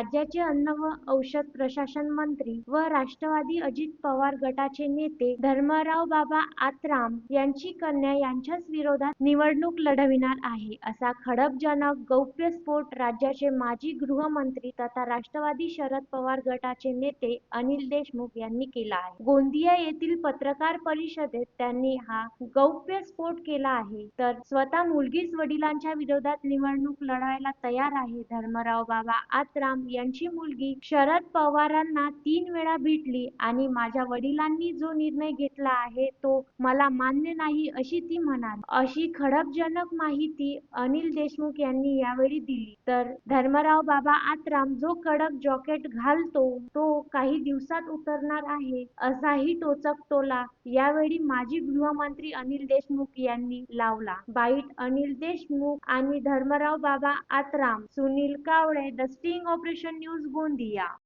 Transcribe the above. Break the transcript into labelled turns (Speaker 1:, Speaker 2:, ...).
Speaker 1: राज्याचे अन्न व औषध प्रशासन मंत्री व राष्ट्रवादी अजित पवार गटाचे नेते धर्मराव बाबा आत्राम यांची कन्या यांच्याच विरोधात निवडणूक लढविणार आहे असा खडकजनक गौप्यस्फोट राज्याचे माजी गृहमंत्री तथा राष्ट्रवादी शरद पवार गटाचे नेते अनिल देशमुख यांनी केला आहे. गोंदिया येथील पत्रकार परिषदेत त्यांनी हा गौप्यस्फोट केला आहे. तर स्वतः मुलगीच वडिलांच्या विरोधात निवडणूक लढवायला तयार आहे धर्मराव बाबा आत्राम यांची मुलगी शरद पवारांना तीन वेळा भेटली आणि माझ्या वडिलांनी जो निर्णय घेतला आहे तो मला मान्य नाही अशी ती म्हणाली. अशी खडकजनक माहिती अनिल देशमुख यांनी यावेळी दिली. तर धर्मराव बाबा आत्राम जो कडक जॉकेट घालतो तो काही दिवसात उतरणार आहे असाही टोचक टोला यावेळी माजी गृहमंत्री अनिल देशमुख यांनी लावला. बाईट अनिल देशमुख आणि Dharmarao Baba Atram Sunil Kawale the sting operation news Gondia.